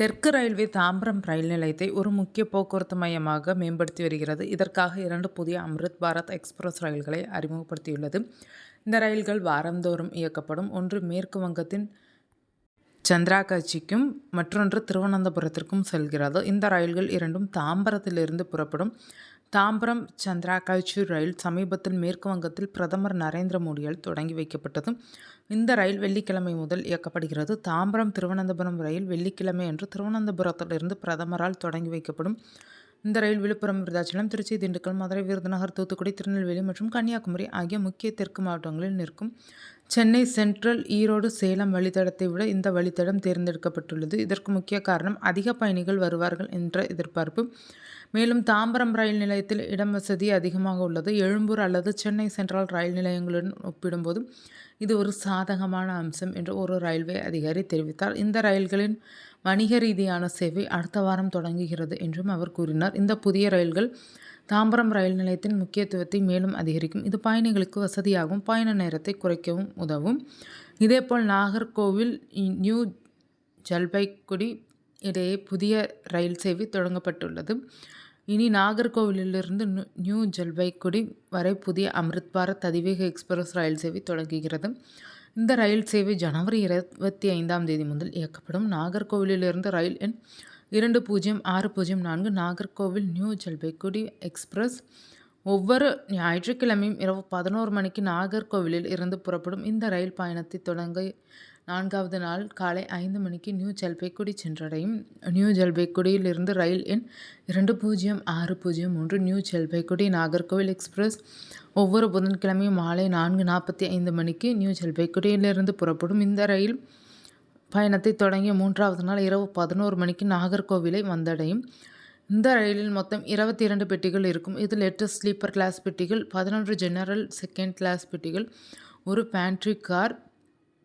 தெற்கு ரயில்வே தாம்பரம் ரயில் நிலையத்தை ஒரு முக்கிய போக்குவரத்து மையமாக மேம்படுத்தி வருகிறது. இதற்காக இரண்டு புதிய அம்ருத் பாரத் எக்ஸ்பிரஸ் ரயில்களை அறிமுகப்படுத்தியுள்ளது. இந்த ரயில்கள் வாரந்தோறும் இயக்கப்படும். ஒன்று மேற்கு வங்கத்தின் சந்திராகச்சிக்கும் மற்றொன்று திருவனந்தபுரத்திற்கும் செல்கிறது. இந்த ரயில்கள் இரண்டும் தாம்பரத்திலிருந்து புறப்படும். தாம்பரம் சந்திரா கல்ச்சூர் ரயில் சமீபத்தில் மேற்கு வங்கத்தில் பிரதமர் நரேந்திர மோடியால் தொடங்கி வைக்கப்பட்டது. இந்த ரயில் வெள்ளிக்கிழமை முதல் இயக்கப்படுகிறது. தாம்பரம் திருவனந்தபுரம் ரயில் வெள்ளிக்கிழமை அன்று திருவனந்தபுரத்திலிருந்து பிரதமரால் தொடங்கி வைக்கப்படும். இந்த ரயில் விழுப்புரம் விருதாச்சலம் திருச்சி திண்டுக்கல் மதுரை விருதுநகர் தூத்துக்குடி திருநெல்வேலி மற்றும் கன்னியாகுமரி ஆகிய முக்கிய தெற்கு மாவட்டங்களில் நிற்கும். சென்னை சென்ட்ரல் ஈரோடு சேலம் வழித்தடத்தை விட இந்த வழித்தடம் தேர்ந்தெடுக்கப்பட்டுள்ளது. இதற்கு முக்கிய காரணம் அதிக பயணிகள் வருவார்கள் என்ற எதிர்பார்ப்பு. மேலும் தாம்பரம் ரயில் நிலையத்தில் இடம் வசதி அதிகமாக உள்ளது. எழும்பூர் அல்லது சென்னை சென்ட்ரல் ரயில் நிலையங்களுடன் ஒப்பிடும்போது இது ஒரு சாதகமான அம்சம் என்று ஒரு ரயில்வே அதிகாரி தெரிவித்தார். இந்த ரயில்களின் வணிக ரீதியான சேவை அடுத்த வாரம் தொடங்குகிறது என்றும் அவர் கூறினார். இந்த புதிய ரயில்கள் தாம்பரம் ரயில் நிலையத்தின் முக்கியத்துவத்தை மேலும் அதிகரிக்கும். இது பயணிகளுக்கு வசதியாகவும் பயண நேரத்தை குறைக்கவும் உதவும். இதேபோல் நாகர்கோவில் நியூ ஜல்பைக்குடி இடையே புதிய ரயில் சேவை தொடங்கப்பட்டுள்ளது. இனி நாகர்கோவிலிருந்து நியூ ஜல்பைகுடி வரை புதிய அம்ரித் பாரத் அதிவேக எக்ஸ்பிரஸ் ரயில் சேவை தொடங்குகிறது. இந்த ரயில் சேவை ஜனவரி இருபத்தி ஐந்தாம் தேதி முதல் இயக்கப்படும். நாகர்கோவிலிருந்து ரயில் எண் இரண்டு பூஜ்ஜியம் ஆறு பூஜ்ஜியம் நான்கு நாகர்கோவில் நியூ ஜல்பைகுடி எக்ஸ்பிரஸ் ஒவ்வொரு ஞாயிற்றுக்கிழமையும் இரவு பதினோரு மணிக்கு நாகர்கோவிலில் இருந்து புறப்படும். இந்த ரயில் பயணத்தை தொடங்க நான்காவது நாள் காலை ஐந்து மணிக்கு நியூ ஜல்பைகுடி சென்றடையும். நியூ ஜல்பைகுடியில் இருந்து ரயில் எண் இரண்டு பூஜ்ஜியம் ஆறு பூஜ்ஜியம் மூன்று நியூ ஜல்பைகுடி நாகர்கோவில் எக்ஸ்பிரஸ் ஒவ்வொரு புதன்கிழமையும் மாலை நான்கு நாற்பத்தி ஐந்து மணிக்கு நியூ ஜல்பைகுடியிலிருந்து புறப்படும். இந்த ரயில் பயணத்தை தொடங்கிய மூன்றாவது நாள் இரவு பதினோரு மணிக்கு நாகர்கோவிலை வந்தடையும். இந்த ரயிலில் மொத்தம் இருபத்தி இரண்டு பெட்டிகள் இருக்கும். இதில் எட்டு ஸ்லீப்பர் கிளாஸ் பெட்டிகள் பதினொன்று ஜெனரல் செகண்ட் கிளாஸ் பெட்டிகள் ஒரு பேண்ட்ரி கார்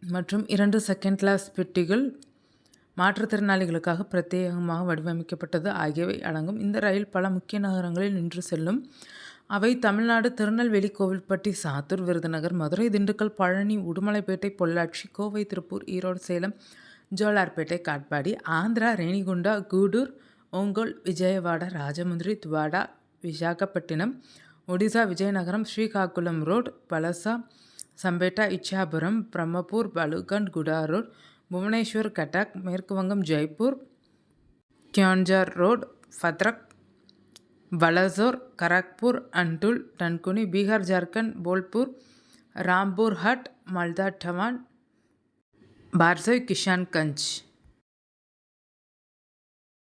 மற்றும் இரண்டு செகண்ட் கிளாஸ் பெட்டிகள் மாற்றுத்திறனாளிகளுக்காக பிரத்யேகமாக வடிவமைக்கப்பட்டது ஆகியவை அடங்கும். இந்த ரயில் பல முக்கிய நகரங்களில் நின்று செல்லும். அவை தமிழ்நாடு திருநெல்வேலி கோவில்பட்டி சாத்தூர் விருதுநகர் மதுரை திண்டுக்கல் பழனி உடுமலைப்பேட்டை பொள்ளாச்சி கோவை திருப்பூர் ஈரோடு சேலம் ஜோலார்பேட்டை காட்பாடி ஆந்திரா ரேணிகுண்டா கூடூர் ஓங்கோல் விஜயவாடா ராஜமுந்திரி துவாடா விசாகப்பட்டினம் ஒடிசா விஜயநகரம் ஸ்ரீகாகுளம் ரோடு பலசா சம்பேட்டா இச்சாபுரம் பிரம்மபூர் பலுகண்ட் குடா ரோட் புவனேஸ்வர் கட்டாக் மேற்கு வங்கம் ஜெய்ப்பூர் கியான்ஜார் ரோட் ஃபத்ரக் பலசோர் கரக்பூர் அன்டுல் டன்குனி பீகார் ஜார்க்கண்ட் போல்பூர் ராம்பூர் ஹட் மல்தா டவான் பார்சோய் கிஷான்கஞ்ச்